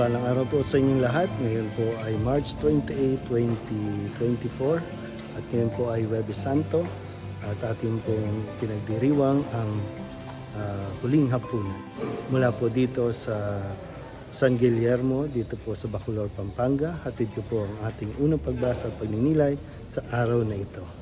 mapagpalang araw po sa inyong lahat. Ngayon po ay March 28, 2024 at ngayon po ay Webes Santo at ating pong pinagdiriwang ang ah, huling hapunan. Mula po dito sa San Guillermo, dito po sa Bacolor, Pampanga. Hatid ko po ang ating unang pagbasa at pagninilay sa araw na ito.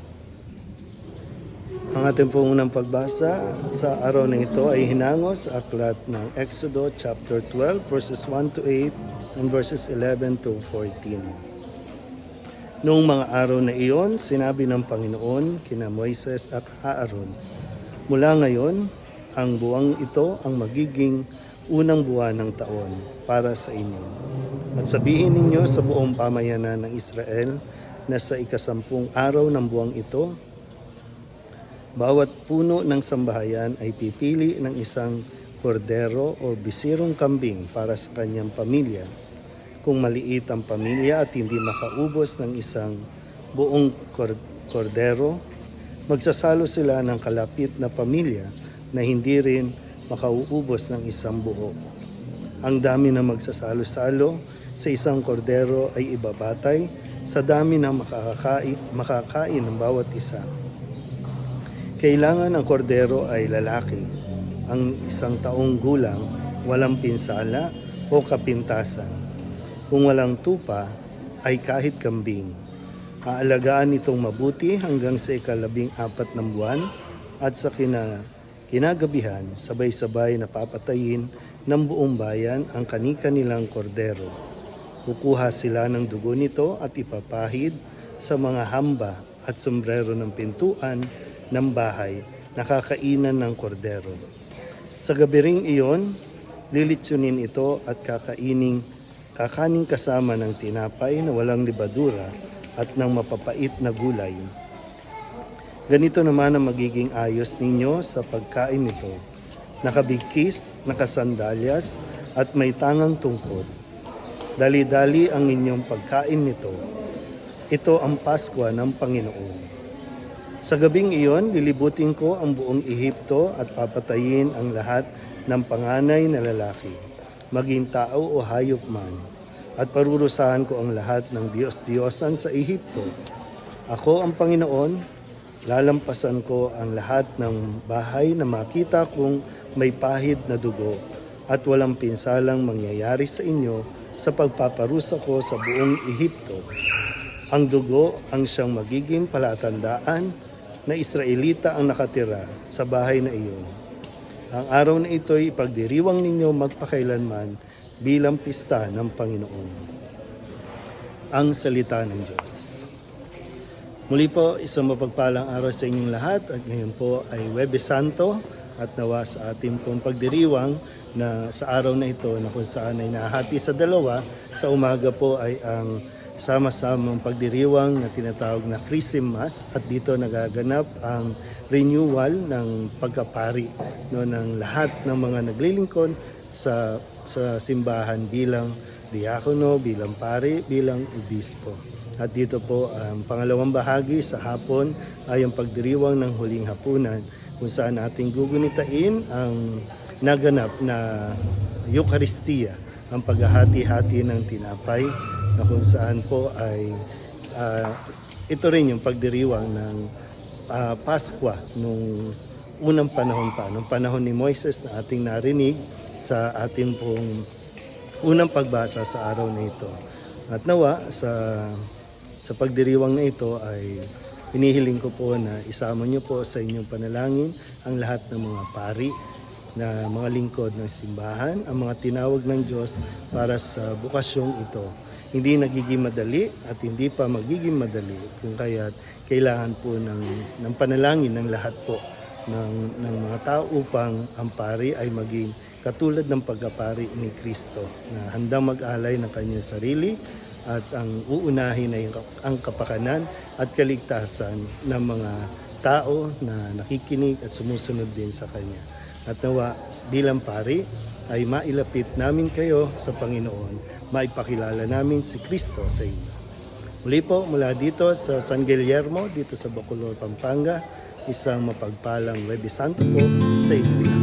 Ang ating pong unang pagbasa sa araw na ito ay hinangos aklat ng Exodo chapter 12 verses 1 to 8 and verses 11 to 14. Noong mga araw na iyon, sinabi ng Panginoon kina Moises at Aaron, Mula ngayon, ang buwang ito ang magiging unang buwan ng taon para sa inyo. At sabihin ninyo sa buong pamayanan ng Israel na sa ikasampung araw ng buwang ito, bawat puno ng sambahayan ay pipili ng isang kordero o bisirong kambing para sa kanyang pamilya. Kung maliit ang pamilya at hindi makaubos ng isang buong kor- kordero, magsasalo sila ng kalapit na pamilya na hindi rin makauubos ng isang buo. Ang dami na magsasalo-salo sa isang kordero ay ibabatay sa dami ng makakain, makakain ng bawat isa. Kailangan ang kordero ay lalaki. Ang isang taong gulang, walang pinsala o kapintasan. Kung walang tupa, ay kahit kambing. Aalagaan itong mabuti hanggang sa ikalabing apat ng buwan at sa kina, kinagabihan, sabay-sabay na papatayin ng buong bayan ang kani-kanilang kordero. Kukuha sila ng dugo nito at ipapahid sa mga hamba at sombrero ng pintuan ng bahay na kakainan ng kordero. Sa gabi ring iyon, lilitsunin ito at kakainin kakaning kasama ng tinapay na walang libadura at ng mapapait na gulay. Ganito naman ang magiging ayos ninyo sa pagkain nito. Nakabigkis, nakasandalyas, at may tangang tungkod. Dali-dali ang inyong pagkain nito. Ito ang Pasko ng Panginoon. Sa gabing iyon, lilibutin ko ang buong Ehipto at papatayin ang lahat ng panganay na lalaki, maging tao o hayop man, at parurusahan ko ang lahat ng Diyos-Diyosan sa Ehipto. Ako ang Panginoon, lalampasan ko ang lahat ng bahay na makita kong may pahid na dugo at walang pinsalang mangyayari sa inyo sa pagpaparusa ko sa buong Ehipto. Ang dugo ang siyang magiging palatandaan na Israelita ang nakatira sa bahay na iyon. Ang araw na ito'y ipagdiriwang ninyo magpakailanman bilang pista ng Panginoon. Ang salita ng Diyos. Muli po, isang mapagpalang araw sa inyong lahat at ngayon po ay Webes Santo at nawa sa ating pong pagdiriwang na sa araw na ito na kung saan ay nahati sa dalawa, sa umaga po ay ang sama-samang pagdiriwang na tinatawag na Christmas at dito nagaganap ang renewal ng pagkapari no, ng lahat ng mga naglilingkod sa, sa simbahan bilang diakono, bilang pari, bilang obispo. At dito po ang pangalawang bahagi sa hapon ay ang pagdiriwang ng huling hapunan kung saan ating gugunitain ang naganap na Eucharistia, ang paghahati-hati ng tinapay na kung saan po ay ah, ito rin yung pagdiriwang ng ah, Paskwa nung unang panahon pa, nung panahon ni Moises na ating narinig sa ating pong unang pagbasa sa araw na ito. At nawa sa sa pagdiriwang na ito ay inihiling ko po na isama niyo po sa inyong panalangin ang lahat ng mga pari na mga lingkod ng simbahan, ang mga tinawag ng Diyos para sa bukasyong ito. Hindi nagiging madali at hindi pa magiging madali kung kaya't kailangan po ng, ng panalangin ng lahat po ng, ng mga tao upang ang pari ay maging katulad ng pagkapari ni Kristo na handang mag-alay ng kanyang sarili at ang uunahin ay ang kapakanan at kaligtasan ng mga tao na nakikinig at sumusunod din sa Kanya. At nawa bilang pari ay mailapit namin kayo sa Panginoon, maipakilala namin si Kristo sa inyo. Muli po mula dito sa San Guillermo, dito sa Bacolor, Pampanga, isang mapagpalang Webis Santo po sa inyo.